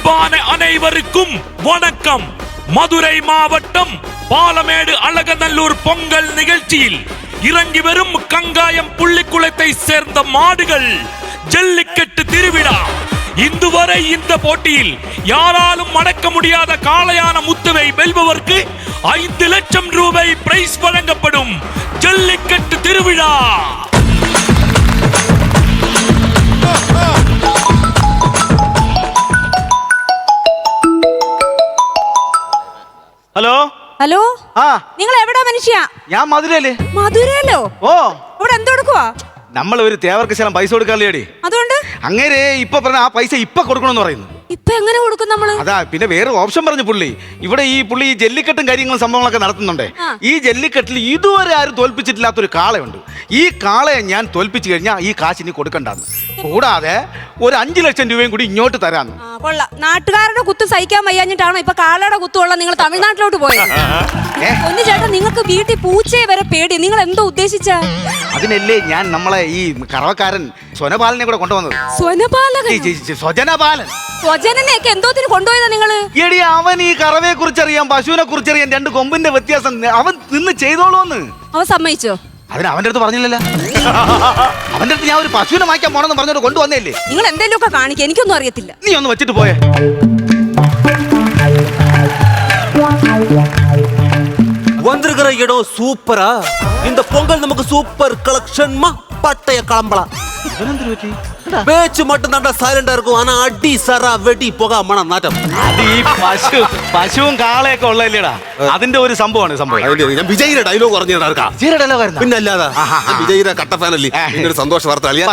அன்பான அனைவருக்கும் வணக்கம். மதுரை மாவட்டம் பாலமேடு அழகநல்லூர் பொங்கல் நிகழ்ச்சியில் இறங்கி வரும் கங்காயம் புள்ளிக்குளத்தை சேர்ந்த மாடுகள் ஜல்லிக்கட்டு திருவிழா. இந்துவரை இந்த போட்டியில் யாராலும் மடக்க முடியாத காளையான முத்துவை வெல்பவர்க்கு ஐந்து லட்சம் ரூபாய் பிரைஸ் வழங்கப்படும் ஜல்லிக்கட்டு திருவிழா. ഹലോ? ഹലോ? ആ. നിങ്ങൾ എവിടാ മനുഷ്യ? ഞാൻ മധുരയിൽ. മധുരല്ലോ ഓ. ഇവിടെ എന്തെടുക്കുവാ നമ്മൾ ഒരു തേവർക്ക് ശേഷം പൈസ കൊടുക്കാറില്ലേടി അതുകൊണ്ട്? അങ്ങനെ ഇപ്പൊ പറഞ്ഞ ആ പൈസ ഇപ്പൊ കൊടുക്കണമെന്ന് പറയുന്നു. ഇപ്പൊ എങ്ങനെ കൊടുക്കും നമ്മൾ അതാ പിന്നെ വേറെ ഓപ്ഷൻ പറഞ്ഞു പുള്ളി. ഇവിടെ ഈ പുള്ളി ഈ ജല്ലിക്കെട്ടും കാര്യങ്ങളും സംഭവങ്ങളൊക്കെ നടത്തുന്നുണ്ട്. ഈ ജല്ലിക്കെട്ടിൽ ഇതുവരെ ആരും തോൽപ്പിച്ചിട്ടില്ലാത്തൊരു കാളയുണ്ട്. ഈ കാളയെ ഞാൻ തോൽപ്പിച്ചു കഴിഞ്ഞാൽ ഈ കാശിനി കൊടുക്കണ്ടെന്ന്. കൂടാതെ ഒരു അഞ്ചു ലക്ഷം രൂപയും കൂടി ഇങ്ങോട്ട് തരാന്ന്. ആ, കൊള്ളാം. നാട്ടുകാരുടെ കുത്ത് സഹിക്കാൻ വയ്യാഞ്ഞിട്ടാണോ ഇപ്പൊ കാളയുടെ കുത്തുള്ള നിങ്ങൾ തമിഴ്നാട്ടിലോട്ട് പോയത് ഏ? ഒന്ന് ചേട്ടാ നിങ്ങൾക്ക് വീട്ടിൽ പൂച്ചയെ വരെ പേടി. നിങ്ങൾ എന്തോ ഉദ്ദേശിച്ച? അതിനല്ലേ ഞാൻ നമ്മളെ ഈ കറവക്കാരൻ സ്വനപാലനെ കൂടെ കൊണ്ടുവന്നത്? സ്വനപാലകൻ ഈ ജി- ജി- സ്വജനപാലൻ. സ്വജനനെയൊക്കെ എന്തോത്തിന് കൊണ്ടുപോയതാ നിങ്ങൾ? എടി അവൻ ഈ കറവയെ കുറിച്ചറിയാം പശുവിനെ കുറിച്ചറിയാം രണ്ട് കൊമ്പിന്റെ വ്യത്യാസം അവൻ നിന്ന് ചെയ്തോളൂന്ന്. അവൻ സമ്മതിച്ചോ? അതിന് അവന്റെ അടുത്ത് പറഞ്ഞില്ലല്ലോ. അവന്റെ അടുത്ത് ഞാൻ ഒരു പശുവിനെ വാങ്ങിക്കാൻ പോണെന്ന് പറഞ്ഞോട്ട് കൊണ്ടുവന്നേല്ലേ നിങ്ങൾ എന്തെങ്കിലുമൊക്കെ കാണിക്കുക എനിക്കൊന്നും അറിയത്തില്ല നീ ഒന്ന് വെച്ചിട്ട് പോയേ வந்திருக்கிற இடம் சூப்பரா இந்த பொங்கல் நமக்கு சூப்பர் கலெக்ஷன்மா பட்டைய களம்பலா സൈലന്റ് വെടി കാളയൊക്കെ ഉള്ളല്ലേടാ അതിന്റെ ഒരു സംഭവമാണ് സംഭവം. ഞാൻ വിജയിയുടെ ഡയലോഗ് പറഞ്ഞു ആർക്കാ? പിന്നെ അല്ലാതെ. വിജയിയുടെ കട്ട ഫാനല്ലേ സന്തോഷ വാർത്ത അറിയാം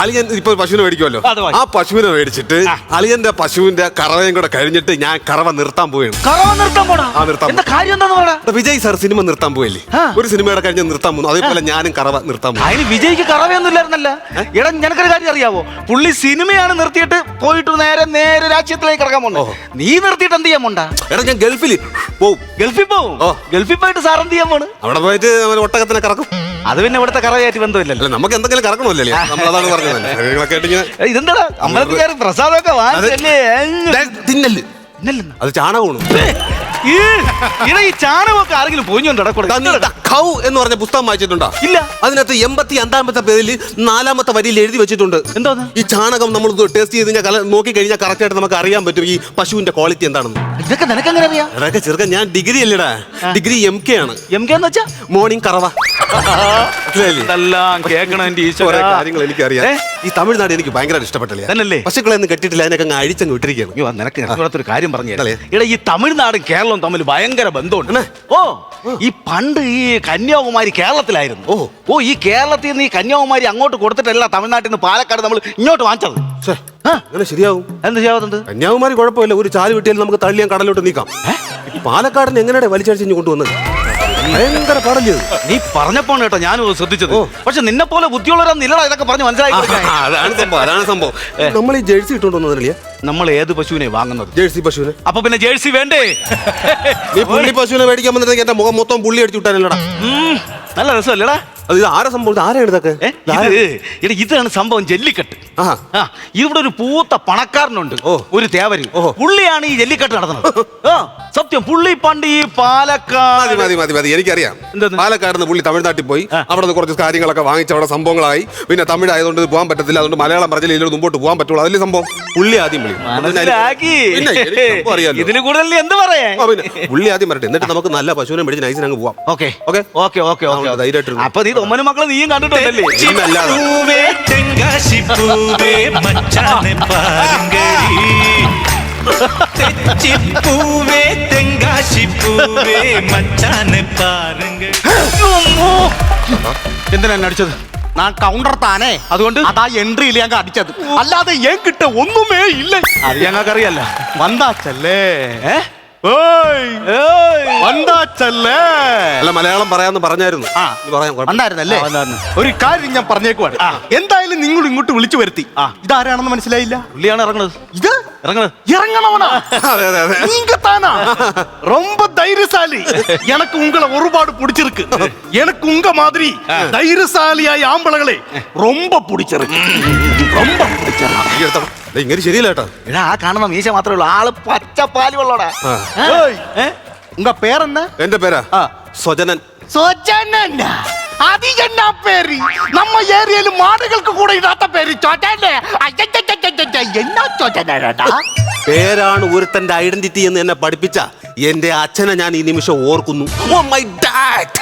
അളിയൻ ഇപ്പൊ പശുവിനെ മേടിക്കുമല്ലോ. അത് വാങ്ങി. ആ പശുവിനെ മേടിച്ചിട്ട്. അളിയന്റെ പശുവിന്റെ കറവയും കൂടെ കഴിഞ്ഞിട്ട് ഞാൻ കറവ നിർത്താൻ പോവുകയാണ്. കറവ നിർത്താൻ ആ, എന്താ കാര്യം എന്താന്ന് പറ. അപ്പൊ വിജയ് സാർ സിനിമ നിർത്താൻ പോയല്ലേ ആ. ഒരു സിനിമയുടെ കഴിഞ്ഞ് നിർത്താൻ പോകുന്നു. അതേപോലെ ഞാനും കറവ നിർത്താൻ പോകും അതിന് വിജയ്ക്ക് കറവയൊന്നും ഇല്ലായിരുന്നല്ല. എടാ നിനക്കൊരു കാര്യം അറിയാവോ? പുള്ളി സിനിമയാണ് നിർത്തിയിട്ട് പോയിട്ട് നേരെ നേരെ രാജ്യത്തിലേക്ക് ഇറങ്ങാൻ പോണോ നീ നിർത്തിയിട്ട് എന്ത് ചെയ്യാൻ പോണ്ട? എടാ ഞാൻ ഗൾഫിൽ പോവും. ഗൾഫിൽ പോവും? ഓ. ഗൾഫിൽ പോയിട്ട് സാർ എന്ത് ചെയ്യാൻ പോണ്? അവിടെ പോയിട്ട് അവൻ ഒട്ടകത്തിനെ കറക്കും. അത് പിന്നെ ഇവിടുത്തെ കറവയായിട്ട് ബന്ധമില്ലല്ലോ. അല്ല നമുക്ക് എന്തെങ്കിലും കറക്കണമല്ലേ നമ്മളതാണ് പറഞ്ഞത്. കാര്യങ്ങളൊക്കെ ആയിട്ട് ഇങ്ങനെ ഏയ്, ഇതെന്താടാ? അമ്പലത്തിൽ കയറി പ്രസാദമൊക്കെ വാങ്ങിച്ചല്ലേ? തിന്നൽ ഇന്നല്ലെന്ന്. അത് ചാണകമാണ്? ഈ, ചാണകമൊക്കെ ആരെങ്കിലും പൊഞ്ഞുണ്ടോ കൂടെ കൗ എന്ന് പറഞ്ഞ പുസ്തകം വായിച്ചിട്ടുണ്ടോ? ഇല്ല. അതിനകത്ത് എൺപത്തി രണ്ടാമത്തെ പേരിൽ നാലാമത്തെ വരിയിൽ എഴുതി വെച്ചിട്ടുണ്ട്. എന്താ ഈ ചാണകം നമ്മൾ ടേസ്റ്റ് ചെയ്ത് കഴിഞ്ഞാൽ നോക്കി കഴിഞ്ഞാൽ കറക്റ്റ് ആയിട്ട് നമുക്ക് അറിയാൻ പറ്റും ഈ പശുവിന്റെ ക്വാളിറ്റി എന്താണെന്ന്. ഇതൊക്കെ നിനക്ക് എങ്ങനെ അറിയാം? അതൊക്കെ ചെറുക്കൻ ഞാൻ ഡിഗ്രി അല്ലടാ? ഡിഗ്രി എം കെ ആണ്. എം കെ എന്ന് വെച്ചാ? മോർണിംഗ് കറവ. കാര്യങ്ങൾ എനിക്കറിയാം? ഈ തമിഴ്നാട് എനിക്ക് ഭയങ്കര ഇഷ്ടപ്പെട്ടില്ല. തന്നല്ലേ? പശുക്കളെ ഒന്നും കെട്ടിട്ടില്ല അതിനൊക്കെ അങ്ങ് അഴിച്ചങ്ങ് വിട്ടിരിക്കുകയാണ്. നിനക്ക് ഒരു കാര്യം പറഞ്ഞു ഇട ഈ തമിഴ്നാടും കേരളവും തമ്മിൽ ഭയങ്കര ബന്ധമുണ്ട്. ഓ ഈ പണ്ട് ഈ കന്യാകുമാരി കേരളത്തിലായിരുന്നു. ഓ. ഓ ഈ കേരളത്തിൽ നിന്ന് ഈ കന്യാകുമാരി അങ്ങോട്ട് കൊടുത്തിട്ടല്ല തമിഴ്നാട്ടിൽ നിന്ന് പാലക്കാട് നമ്മൾ ഇങ്ങോട്ട് വാങ്ങിച്ചത്. അങ്ങനെ ശരിയാവും. എന്ത് ചെയ്യാവുന്നത് കന്യാകുമാരി കുഴപ്പമില്ല. ഒരു ചാൽ കിട്ടിയാലും നമുക്ക് തള്ളിയാൻ കടലോട്ട് നീക്കാം. പാലക്കാടിന് എങ്ങനെയാണ് വലിച്ചടിച്ചു കൊണ്ടുവന്നത്? ഭയങ്കര പറഞ്ഞു നീ പറഞ്ഞപ്പോ കേട്ടോ ഞാനും ശ്രദ്ധിച്ചത്. പക്ഷെ നിന്നെ പോലെ ബുദ്ധിയുള്ളവരാ നിലടാ ഇതൊക്കെ പറഞ്ഞ് മനസ്സിലായി അതാണ് സംഭവം അതാണ് സംഭവം. നമ്മൾ ഈ ജേഴ്സി ഇട്ടുകൊണ്ടുവന്നില്ലേ നമ്മൾ ഏത് പശുവിനെ വാങ്ങുന്നത്? ജേഴ്സി പശുവിനെ. അപ്പൊ പിന്നെ ജേഴ്സി വേണ്ടേ? നീ പുള്ളി പശുവിനെ മേടിക്കാൻ വന്നിട്ട് എന്റെ മുഖം മൊത്തം പുള്ളി അടിച്ചു വിട്ടാനല്ലടാ. നല്ല രസമല്ലേടാ? അത് ഇത് ആരെ സംഭവം? ആരാണ് ഇതൊക്കെ ഇത് ഇതാണ് സംഭവം ജല്ലിക്കെട്ട്. ആ. ഇവിടെ ഒരു പൂത്ത പണക്കാരനുണ്ട്. ഒരു തേവര്. ഓഹോ. പുള്ളിയാണ് ഈ ജല്ലിക്കെട്ട് നടത്തുന്നത്. ആ സത്യം പുള്ളി പണ്ട് ഈ മതി പാലക്കാട് മതി മതി മതി എനിക്കറിയാം എന്തെന്ന്? പാലക്കാട് നിന്ന് പുള്ളി തമിഴ്നാട്ടിൽ പോയി ആ. അവിടെ നിന്ന് കുറച്ച് കാര്യങ്ങളൊക്കെ വാങ്ങിച്ച് അവിടെ സംഭവങ്ങളായി പിന്നെ തമിഴ് ആയതുകൊണ്ട് ഇത് പോകാൻ പറ്റത്തില്ല അതുകൊണ്ട് മലയാളം പറഞ്ഞാൽ ഇതിലൂടെ മുമ്പോട്ട് പോകാൻ പറ്റുള്ളൂ അതിലെ സംഭവം പുള്ളി ആദ്യം വിളി മനസ്സിലാക്കി പിന്നെ എനിക്ക് സംഭവം അറിയാലോ ഇതിന് കൂടുതൽ എന്ത് പറയാ ആ, പിന്നെ പുള്ളി ആദ്യം വരട്ടെ എന്നിട്ട് നമുക്ക് നല്ല പശുവിനെ മേടിച്ച് നൈസിന് അങ്ങ് പോവാം ഓക്കെ ഓക്കെ ഓക്കെ ഓക്കെ ആ, ധൈര്യമായിട്ടിരുന്നു. അപ്പൊ നീ തൊമ്മനും മക്കളെ നീയും കണ്ടിട്ടുണ്ടല്ലേ ഇന്നല്ലാതെ. பூவே தெங்காசி பூவே மச்சானை பாருங்கடி തെച്ചിപ്പൂവേ തെങ്കാശിപ്പൂവേ മച്ചാന് പാരുങ്ക എന്തിനാ എന്നെ അടിച്ചത്? ഞാൻ കൗണ്ടർ താനേ. അതുകൊണ്ട്? അതാ എൻട്രിയിൽ ഞങ്ങൾ അടിച്ചത്. അല്ലാതെ ഏൻ കിട്ട ഒന്നുമേ ഇല്ല. അത് ഞങ്ങൾക്കറിയല്ല വന്താച്ചല്ലേ വന്താച്ചല്ലേ അല്ല മലയാളം പറയാന്ന് പറഞ്ഞായിരുന്നു. ആ. ഒരു കാര്യം ഞാൻ പറഞ്ഞേക്കുവാണ്. എന്തായാലും നിങ്ങൾ ഇങ്ങോട്ട് വിളിച്ചു വരുത്തി. ഇതാരാണെന്ന് മനസ്സിലായില്ല? പുള്ളിയാണ് ഇറങ്ങുന്നത് ഇത്? ഇറങ്ങണത് இறங்கணவனா അതെ അതെ അതെ நீங்க தானா ரொம்ப தைரியசாலி எனக்கு உங்களை ஒருபாடு பிடிச்சிருக்கு எனக்கு உங்க மாதிரி தைரியசாலியாய் ஆம்பளங்களே ரொம்ப பிடிச்சிருக்கு ரொம்ப பிடிச்சிருக்கு ഈ എടുത്തോ. ഇങ്ങനെ ശരിയല്ല കേട്ടോ എടാ ആ കാണുന്ന മീശ മാത്രമേ ഉള്ളൂ ആള് പച്ചപ്പാലി വെള്ളോടാ ആ. ஏய், உங்க பேர் என்ன എന്റെ പേരാ സ്വജനൻ സോജനൻ അത് എന്നാ പേര് നമ്മ ഏരിയയിൽ മാടുകൾക്ക് കൂടെ ഇടാത്ത പേര് ചോറ്റനെ എന്നാ ചോറ്റനടാ പേരാണ് ഒരുത്തന്റെ ഐഡന്റിറ്റി എന്ന് എന്നെ പഠിപ്പിച്ച. എന്റെ അച്ഛനെ ഞാൻ ഈ നിമിഷം ഓർക്കുന്നു. ഓ മൈ ഡാഡ്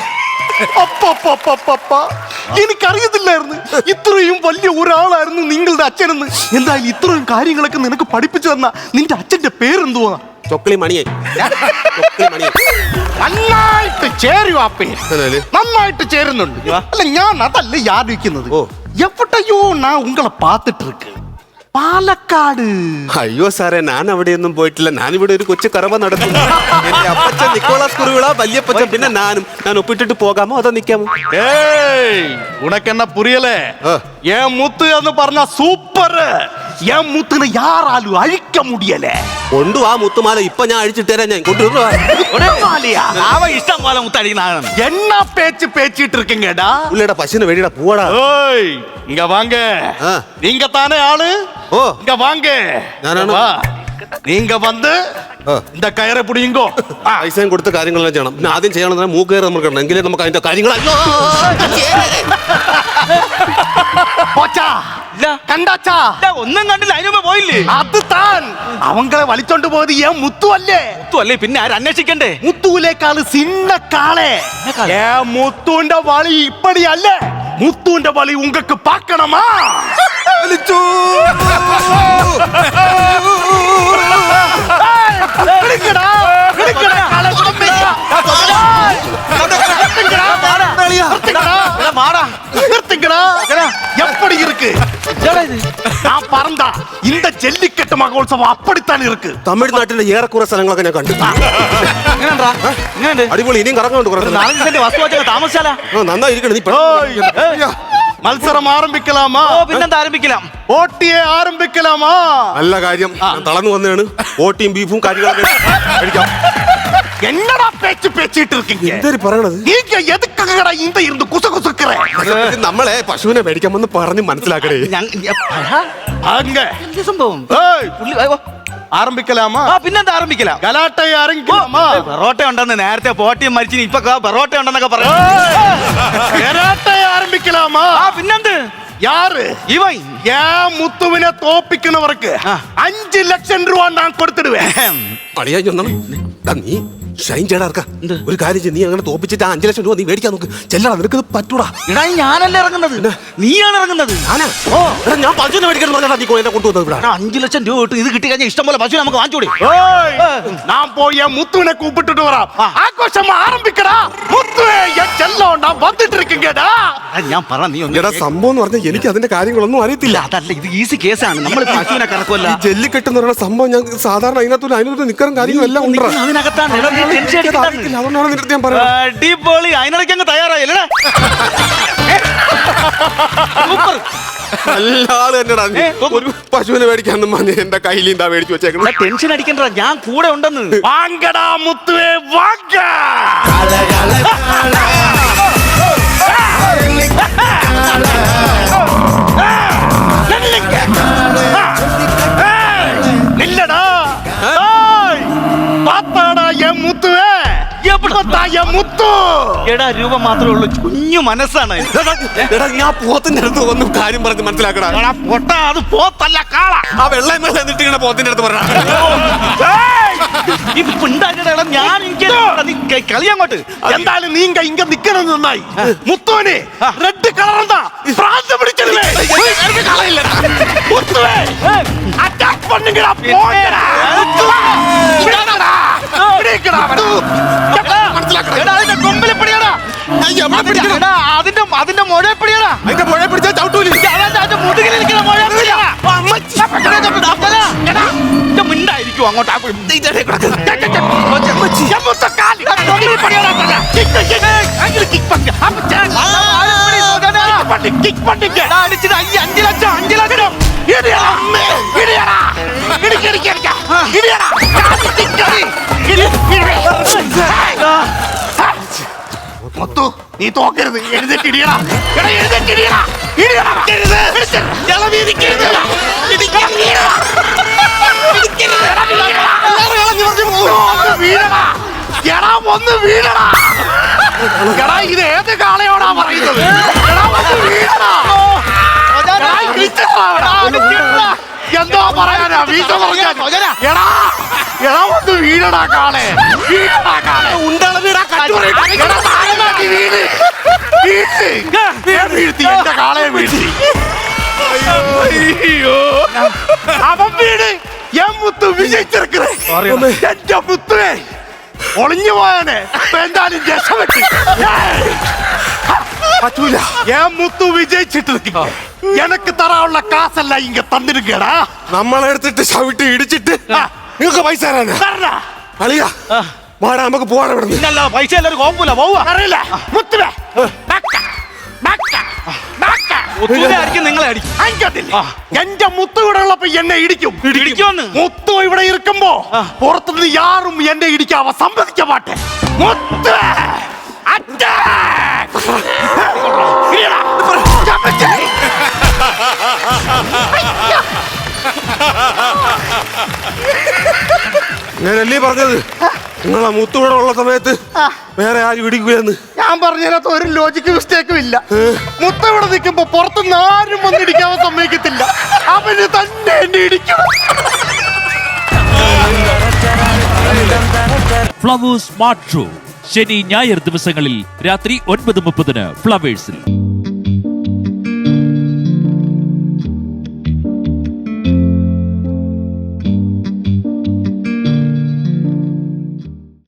എനിക്കറിയത്തില്ലായിരുന്നു. ഇത്രയും വലിയ ഒരാളായിരുന്നു നിങ്ങളുടെ അച്ഛനെന്ന്. എന്തായാലും ഇത്രയും കാര്യങ്ങളൊക്കെ നിനക്ക് പഠിപ്പിച്ചു തന്ന നിന്റെ അച്ഛന്റെ പേരെന്തുവാ? ചൊക്കളി മണിയെ. നന്നായിട്ട് ചേരും നന്നായിട്ട് ചേരുന്നുണ്ട്. അല്ല ഞാൻ അതല്ല യാദിക്കുന്നത് എവിടെയോ ഞാൻ ഉങ്ങളെ പാത്തിട്ടിരിക്കുക പാലക്കാട്. അയ്യോ സാറേ ഞാൻ അവിടെയൊന്നും പോയിട്ടില്ല. ഞാൻ ഇവിടെ ഒരു കൊച്ചു കറവ നടത്തുന്നു. എന്റെ അപ്പച്ചൻ നിക്കോളാസ് കുറുവിള വല്യപ്പച്ചൻ പിന്നെ ഞാനും. ഞാൻ ഒപ്പിട്ടിട്ട് പോകാമോ അതോ നിക്കാമോ? ഏയ് ഉനക്കെന്ന പുരിയലേ ഏ മുത്ത് എന്ന് പറഞ്ഞ സൂപ്പർ ഏൻ മുത്തിനെ യാറാലും അഴിക്ക മുടിയലേ കൊണ്ടു ആ മുത്തുമാല ഇപ്പൊ ഞാൻ അഴിച്ചിട്ട് തരാം ഞാൻ കൊണ്ടുവരുവാ ഉടമാലിയാ? അവ ഇഷ്ടം പോലെ മുത്തടിക്കുന്നതാണ് என்ன பேச்சு பேச்சிட்டு இருக்கீங்கடா പുള്ളിയുടെ പശുവിനെ വേടിയുടെ പൂവാടാ ஓய் இங்க வாங்க ஆ. நீங்க தானே ஆளு ஓ. இங்க வாங்க நானானு? வா. நீங்க வந்து ஆ. இந்த കയറെ പിടിയുങ്കോ പൈസയും കൊടുത്ത് കാര്യങ്ങളെല്ലാം ചെയ്യണം പിന്നെ ആദ്യം ചെയ്യണമെന്ന് മൂക്കേറ് നമുക്ക് ഇടണം. എങ്കിലേ നമുക്ക് അതിന്റെ കാര്യങ്ങൾ പോച്ചാ. ഇല്ല. കണ്ടാച്ചാ. ഇല്ല, ഒന്നും കണ്ടില്ല അതിന് പോയില്ലേ? അത് താൻ. അവങ്ങളെ വലിച്ചോണ്ട് പോയത് ഏൻ മുത്തു അല്ലേ? മുത്തു അല്ലേ പിന്നെ ആര് അന്വേഷിക്കണ്ടേ? മുത്തുവിലേക്കാൾ സിന്ന കാളെ ഏ മുത്തുവിന്റെ വളി ഇപ്പടി അല്ലേ? മുത്തുവിന്റെ വളി ഉങ്കക്ക് പാക്കണമാ. എടുക്കടാ, എടുക്കടാ, കള കുടുംബിക്ക. இது நான் பறந்தா இந்த ஜல்லிக்கட்டு மகோத்சவம் அப்படித்தான் இருக்கு തമിഴ്നാട്ടിലെ ഏറെക്കുറെ സ്ഥലങ്ങളൊക്കെ ഞാൻ കണ്ടു എങ്ങനെയുണ്ടാ? എങ്ങനെയുണ്ട്? അടിപൊളി ഇനിയും കറങ്ങുന്നുണ്ട് കുറേ ഒരു സ്ഥലം. നാലഞ്ച് സെന്റ് വസ്തു വെച്ചാൽ താമസിച്ചാലാ? ആ, നന്നായിരിക്കണം നീ പെട്ടെന്ന് ஓய், ஐயா, മത്സരം ആരംഭിക്കലാമാ ഓ പിന്നെന്താ ആരംഭിക്കലാം? ഓട്ടിയെ ആരംഭിക്കലാമാ നല്ല കാര്യം ഞാൻ തളർന്നു വന്നതാണ്. ഓട്ടിയും ബീഫും കാര്യങ്ങളൊക്കെ കഴിക്കാം. என்னடா பேச்சு பேசிட்டு இருக்கீங்க പറയണത്? நீங்க எதுக்காகடா இந்த இருந்து குசு குசுக்குற ഇത് നമ്മളെ പശുവിനെ മേടിക്കാൻ വന്ന് പറഞ്ഞ് മനസ്സിലാക്കണേ. എന്ത് സംഭവം? ஏய், പുള്ളി- അയ്യോ. ആരംഭിക്കലാമോ? ആ പിന്നെന്താ ആരംഭിക്കില്ല ഗലാട്ടയെ ആരംഭിക്കലാമോ? ഏ, പൊറോട്ട ഉണ്ടെന്ന് നേരത്തെ പോട്ടിയും മരിച്ചിന് ഇപ്പൊ കാ പൊറോട്ട ഉണ്ടെന്നൊക്കെ പറയാം கலாட்டையை ஆரம்பிக்கலாமா ആ പിന്നെന്ത്? யாரு ഇവ ஏன் முத்துவினை தோப்பிக்கணவருக்கு ஆ. அஞ்சு லட்சம் ரூபா நான் கொடுத்துடுவேன் നീ. ഷൈൻ ചേടാർക്ക ഒരു കാര്യം നീ അങ്ങനെ തോപ്പിച്ചിട്ട് ആ അഞ്ചു ലക്ഷം രൂപ നീ മേടിക്കാൻ നോക്ക്. ചെല്ലടാ നിനക്ക് പറ്റൂടാ. എടാ ഇത് ഞാനല്ല ഇറങ്ങുന്നത്? നീയാണ് ഇറങ്ങുന്നത്? ഞാനാ? ഓ. എടാ ഞാൻ പശുവിനെ മേടിക്കാൻ പറഞ്ഞാ നീ എന്നെ കൊണ്ടുവന്നത് ഇവിടെ. എടാ, അഞ്ചു ലക്ഷം രൂപ ഇട്ട് ഇത് കിട്ടി കഴിഞ്ഞാൽ ഇഷ്ടം പോലെ പശു നമുക്ക് വാങ്ങിച്ചൂടി ஏய், நான் போய் என் முத்துவினை கூப்பிட்டுட்டு வரா ஆ. ஆக்ரோஷமா ஆரம்பிக்கடா முத்துவே ഞാൻ പറ നീ സംഭവം എന്ന് പറഞ്ഞാൽ എനിക്ക് അതിന്റെ കാര്യങ്ങളൊന്നും അറിയത്തില്ല. അതല്ല ഇത് ഈസി കേസാണ്. നമ്മൾ പശുവിനെ കറക്കുമല്ല ജെല്ലി കെട്ടെന്ന് പറയുന്ന സംഭവം ഞാൻ സാധാരണ അതിനകത്തുള്ള അതിനകത്ത് നിക്കറും കാര്യങ്ങളും എല്ലാം ഉണ്ട് അതിനകത്താണ്. അടിക്കണ്ട. ഞാൻ അടിപൊളി. തയ്യാറായില്ലേ സൂപ്പർ. ആൾ ഒരു പശുവിനെ മേടിക്കാന്നും എന്റെ കയ്യിൽ എന്താ മേടിച്ചു ടെൻഷൻ അടിക്കണ്ട ഞാൻ കൂടെ ഉണ്ടെന്ന്. വാങ്കടാ മുത്തുവേ വാങ്ക! நில்லடா ஏய், பாத்தாடா என் முத்துவே எப்படா என் முத்து എടാ രൂപ മാത്രമേ ഉള്ളൂ കുഞ്ഞു മനസ്സാണ് എടാ, എടാ ഞാൻ പോത്തിന്റെ അടുത്ത് ഒന്നും കാര്യം പറഞ്ഞ് മനസ്സിലാക്കടാ എടാ, പൊട്ട അത് പോത്തല്ല കാള ആ വെള്ളം വെള്ളം എന്നിട്ട് ഇങ്ങനെ പോത്തിന്റെ അടുത്ത് പറഞ്ഞ ഇത്. പിണ്ടാക്കിട ഞാൻ എനിക്ക് നീ അങ്ങോട്ട്. എന്തായാലും നീ ഇങ്ങ നിക്കണം നന്നായി. മുത്തോനെ റെഡ് കളർ എന്താ? പ്രാന്തം പിടിച്ചല്ലേ? മുത്തുവേ അറ്റാക്ക് പണ്ണുകടാ പോകടാ പിടിക്കടാ പിടിക്കടാ മനസ്സിലാക്കടാ കൊമ്പിൽ പിടിക്കടാ അതിന്റെ അതിന്റെ മുഴയെ പിടിക്കടാ അതിന്റെ മുഴയെ പിടിച്ചാൽ ചവിട്ടൂലി? മുതുകിൽ ഇരിക്കുന്ന മുഴയെ പിടിക്കടാ വലിക്കും അങ്ങോട്ട് ആ കുഴി- ദേ ഇതേ കിടക്കുന്നു. ടക്ക് ടക്ക് ടക്ക്. ചെമ്മച്ചി. ചെമ്മത്തെ കാലി. തൊടയിൽ പണിയാടാ കിക്ക് കിക്ക്. അങ്ങനെ കിക്ക് പണ്ട്. അപ്പൊ കിക്ക് പണ്ട്, കിക്ക് പണ്ടിക്ക്. അഞ്ച് ലക്ഷം, അഞ്ച് ലക്ഷം. ഇടിയടാ, അമ്മേ, ഇടിയടാ. ഇടിക്ക്, ഇടിക്ക്, ഇടിക്ക്. ഇടിയടാ. കിക്ക്. ഇടി, ഇടി. ഹായ്. ഹായ്. മുത്തു നീ തോക്കരുത് എഴുതിട്ടിടിയടാ എടാ എഴുതിട്ടിടിയടാ ഇടിയടാ എഴുത് ഇളവീതിക്കരുത് ഇടി ഒന്ന് വീണടാ എടാ ഇത് ഏത് കാളയോടാ പറയുന്നത്? എടാ ഒന്ന്. എന്തോ പറയാനാ? വീഴ്ച പറഞ്ഞാ. എടാ എടാ ഒന്ന് വീണടാ കാളെ. വീഴടാ കാളെ. ഉണ്ടള വീടാ എടാ താഴെ വീണ്. ഞാൻ വീഴ്ത്തി എന്റെ കാളയെ വീഴ്ത്തി. അയ്യോ. അവൻ വീട് ഞാൻ മുത്തു വിജയിച്ചിരിക്കുന്നത് എന്റെ മുത്തുവേ. ഒളിഞ്ഞു പോയാനെ എന്തായാലും രക്ഷപ്പെട്ട് ഏയ്. പറ്റൂല. ഞാൻ മുത്തു വിജയിച്ചിട്ട്. എനക്ക് തരാനുള്ള കാസല്ല ഇങ്ങ തന്നിരിക്കടാ. നമ്മളെടുത്തിട്ട് ചവിട്ടി ഇടിച്ചിട്ട്. നിങ്ങൾക്ക് പൈസ തരാനാ? അളിയാ വാടാ നമുക്ക് പോവാണ് പിന്നല്ല പൈസ എല്ലാവരും കോമ്പൂല പോവുക. അറിയില്ല. മുത്തുവേ. ബക്ക. ആയിരിക്കും നിങ്ങളെ അടിക്കും. അയക്കത്തില്ല. എന്റെ മുത്തു ഇവിടെ ഉള്ളപ്പോ എന്നെ ഇടിക്കും. ഇടിക്കുമെന്ന്? മുത്തു ഇവിടെ ഇരിക്കുമ്പോ പുറത്തുനിന്ന് യാറും എന്നെ ഇടിക്കാവ. സമ്മതിക്ക പാട്ടെ. മുത്ത്! ഞാനല്ലേ പറഞ്ഞത്? നിങ്ങളെ മുത്തൂടെ ഉള്ള സമയത്ത് വേറെ ആര് പിടിക്കുകയെന്ന് ഞാൻ പറഞ്ഞതിനകത്ത് ഒരു ലോജിക്ക് മിസ്റ്റേക്കും ഇല്ല. മുത്ത ഇവിടെ നിൽക്കുമ്പോ പുറത്തുനിന്ന് ആരും വന്നിടിക്കാൻ സമ്മതിക്കത്തില്ല. അവന് തന്നെ എന്നെ ഇടിക്കും. ഫ്ലവേഴ്സ് സ്മാർട്ട് ഷോ ശനി ഞായർ ദിവസങ്ങളിൽ രാത്രി ഒൻപത് മുപ്പതിന് ഫ്ലവേഴ്സിൽ